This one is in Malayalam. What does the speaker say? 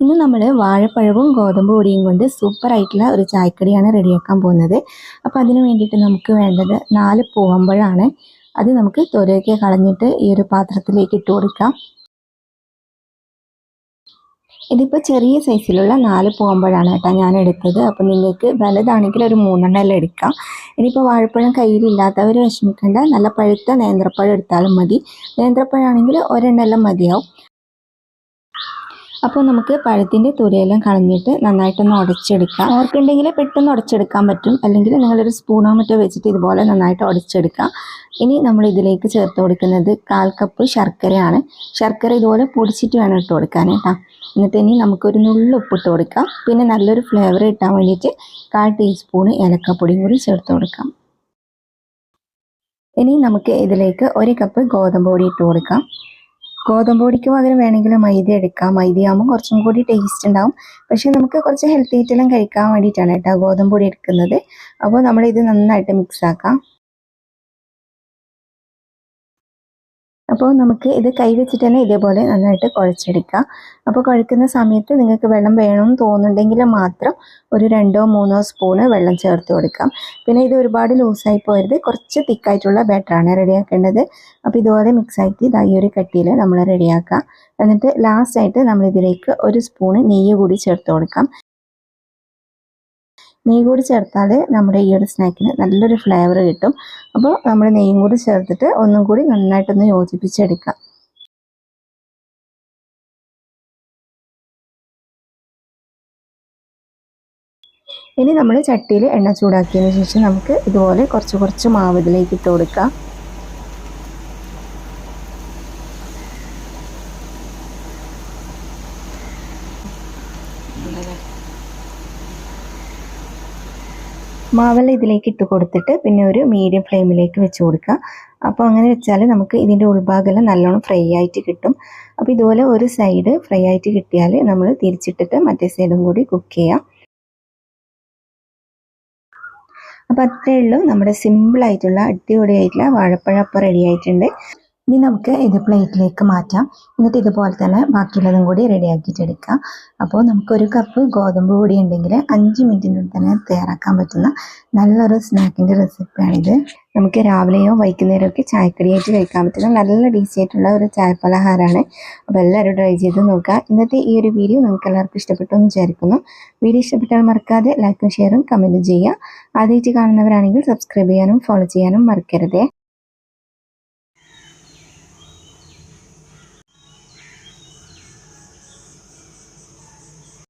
ഇന്ന് നമ്മൾ വാഴപ്പഴവും ഗോതമ്പ് പൊടിയും കൊണ്ട് സൂപ്പർ ആയിട്ടുള്ള ഒരു ചായക്കടിയാണ് റെഡിയാക്കാൻ പോകുന്നത്. അപ്പോൾ അതിന് വേണ്ടിയിട്ട് നമുക്ക് വേണ്ടത് നാല് പൂവമ്പഴമാണ് അത് നമുക്ക് തൊരയൊക്കെ കളഞ്ഞിട്ട് ഈ ഒരു പാത്രത്തിലേക്ക് ഇട്ട് കൊടുക്കാം. ഇതിപ്പോൾ ചെറിയ സൈസിലുള്ള നാല് പൂവമ്പഴമാണ് കേട്ടോ ഞാൻ എടുത്തത്. അപ്പോൾ നിങ്ങൾക്ക് വലുതാണെങ്കിൽ ഒരു മൂന്നെണ്ണം എല്ലാം എടുക്കാം. ഇനിയിപ്പോൾ വാഴപ്പഴം കയ്യിലില്ലാത്തവർ വിഷമിക്കേണ്ട. നല്ല പഴുത്ത നേന്ത്രപ്പഴം എടുത്താലും മതി. നേന്ത്രപ്പഴമാണെങ്കിൽ ഒരെണ്ണമെല്ലാം മതിയാവും. അപ്പോൾ നമുക്ക് പഴത്തിന്റെ തുരയെല്ലാം കളഞ്ഞിട്ട് നന്നായിട്ടൊന്ന് ഉടച്ചെടുക്കാം. ഓർക്കുണ്ടെങ്കിൽ പെട്ടെന്ന് ഉടച്ചെടുക്കാൻ പറ്റും. അല്ലെങ്കിൽ നിങ്ങളൊരു സ്പൂണോ മറ്റോ വെച്ചിട്ട് ഇതുപോലെ നന്നായിട്ട് ഉടച്ചെടുക്കാം ഇനി നമ്മൾ ഇതിലേക്ക് ചേർത്ത് കൊടുക്കുന്നത് കാൽ കപ്പ് ശർക്കരയാണ്. ശർക്കര ഇതുപോലെ പൊടിച്ചിട്ട് വേണം ഇട്ട് കൊടുക്കാൻ കേട്ടോ. എന്നിട്ട് ഇനി നമുക്കൊരു നുള്ളു ഉപ്പിട്ട് കൊടുക്കാം. പിന്നെ നല്ലൊരു ഫ്ലേവർ കിട്ടാൻ വേണ്ടിയിട്ട് കാൽ ടീസ്പൂൺ ഏലക്കപ്പൊടിയും കൂടി ചേർത്ത് കൊടുക്കാം. ഇനി നമുക്ക് ഇതിലേക്ക് ഒരു കപ്പ് ഗോതമ്പ് പൊടി ഇട്ട് കൊടുക്കാം. ഗോതമ്പ് പൊടിക്ക് പകരം വേണമെങ്കിൽ മൈദ എടുക്കാം. മൈദയാകുമ്പോൾ കുറച്ചും കൂടി ടേസ്റ്റ് ഉണ്ടാവും. പക്ഷേ നമുക്ക് കുറച്ച് ഹെൽത്തി ആയിട്ടെല്ലാം കഴിക്കാൻ വേണ്ടിയിട്ടാണ് കേട്ടോ ഗോതമ്പ് പൊടി എടുക്കുന്നത്. അപ്പോൾ നമ്മളിത് നന്നായിട്ട് മിക്സ് ആക്കാം. അപ്പോൾ നമുക്ക് ഇത് കൈ വെച്ചിട്ട് തന്നെ ഇതേപോലെ നന്നായിട്ട് കുഴച്ചെടുക്കാം. അപ്പോൾ കുഴക്കുന്ന സമയത്ത് നിങ്ങൾക്ക് വെള്ളം വേണമെന്ന് തോന്നുന്നുണ്ടെങ്കിൽ മാത്രം ഒരു രണ്ടോ മൂന്നോ സ്പൂണ് വെള്ളം ചേർത്ത് കൊടുക്കാം. പിന്നെ ഇത് ഒരുപാട് ലൂസായി പോയത് കുറച്ച് തിക്കായിട്ടുള്ള ബാറ്ററാണ് റെഡിയാക്കേണ്ടത്. അപ്പോൾ ഇതുപോലെ മിക്സ് ആയിട്ട് ഇതാ ഈ ഒരു കട്ടിയിൽ നമ്മൾ റെഡിയാക്കാം. എന്നിട്ട് ലാസ്റ്റായിട്ട് നമ്മളിതിലേക്ക് ഒരു സ്പൂണ് നെയ്യ് കൂടി ചേർത്ത് കൊടുക്കാം. നെയ്യ് കൂടി ചേർത്താൽ നമ്മുടെ ഈ ഒരു സ്നാക്കിന് നല്ലൊരു ഫ്ലേവർ കിട്ടും. അപ്പോൾ നമ്മൾ നെയ്യും കൂടി ചേർത്തിട്ട് ഒന്നും കൂടി നന്നായിട്ടൊന്ന് യോജിപ്പിച്ചെടുക്കാം. ഇനി നമ്മൾ ചട്ടിയിൽ എണ്ണ ചൂടാക്കിയതിന് ശേഷം നമുക്ക് ഇതുപോലെ കുറച്ച് കുറച്ച് മാവ് ഇതിലേക്ക് ഇട്ട് കൊടുക്കാം. മാവെല്ലാം ഇതിലേക്ക് ഇട്ട് കൊടുത്തിട്ട് പിന്നെ ഒരു മീഡിയം ഫ്ലെയിമിലേക്ക് വെച്ച് കൊടുക്കുക. അപ്പോൾ അങ്ങനെ വെച്ചാൽ നമുക്ക് ഇതിന്റെ ഉൾഭാഗമെല്ലാം നല്ലോണം ഫ്രൈ ആയിട്ട് കിട്ടും. അപ്പോൾ ഇതുപോലെ ഒരു സൈഡ് ഫ്രൈ ആയിട്ട് കിട്ടിയാൽ നമ്മൾ തിരിച്ചിട്ടിട്ട് മറ്റേ സൈഡും കൂടി കുക്ക് ചെയ്യാം. അപ്പോൾ അത്രയേ ഉള്ളൂ. നമ്മുടെ സിമ്പിളായിട്ടുള്ള അടിപൊളിയായിട്ടുള്ള വാഴപ്പഴപ്പം റെഡി ആയിട്ടുണ്ട്. ഇനി നമുക്ക് ഇത് പ്ലേറ്റിലേക്ക് മാറ്റാം. എന്നിട്ട് ഇതുപോലെ തന്നെ ബാക്കിയുള്ളതും കൂടി റെഡിയാക്കിയിട്ട് എടുക്കാം. അപ്പോൾ നമുക്കൊരു കപ്പ് ഗോതമ്പ് പൊടി ഉണ്ടെങ്കിൽ അഞ്ച് മിനിറ്റിനുള്ളിൽ തന്നെ തയ്യാറാക്കാൻ പറ്റുന്ന നല്ലൊരു സ്നാക്കിന്റെ റെസിപ്പിയാണിത് നമുക്ക് രാവിലെയോ വൈകുന്നേരമോ ഒക്കെ ചായക്കടിയായിട്ട് കഴിക്കാൻ പറ്റുന്ന നല്ല ടേസ്റ്റി ആയിട്ടുള്ള ഒരു ചായപ്പലഹാരമാണ് അപ്പോൾ എല്ലാവരും ട്രൈ ചെയ്ത് നോക്കുക. ഇന്നത്തെ ഈ ഒരു വീഡിയോ നിങ്ങൾക്ക് എല്ലാവർക്കും ഇഷ്ടപ്പെട്ടു എന്ന് വിചാരിക്കുന്നു. വീഡിയോ ഇഷ്ടപ്പെട്ടാൽ മറക്കാതെ ലൈക്കും ഷെയറും കമന്റും ചെയ്യുക. ആദ്യമായിട്ട് കാണുന്നവരാണെങ്കിൽ സബ്സ്ക്രൈബ് ചെയ്യാനും ഫോളോ ചെയ്യാനും മറക്കരുതേ.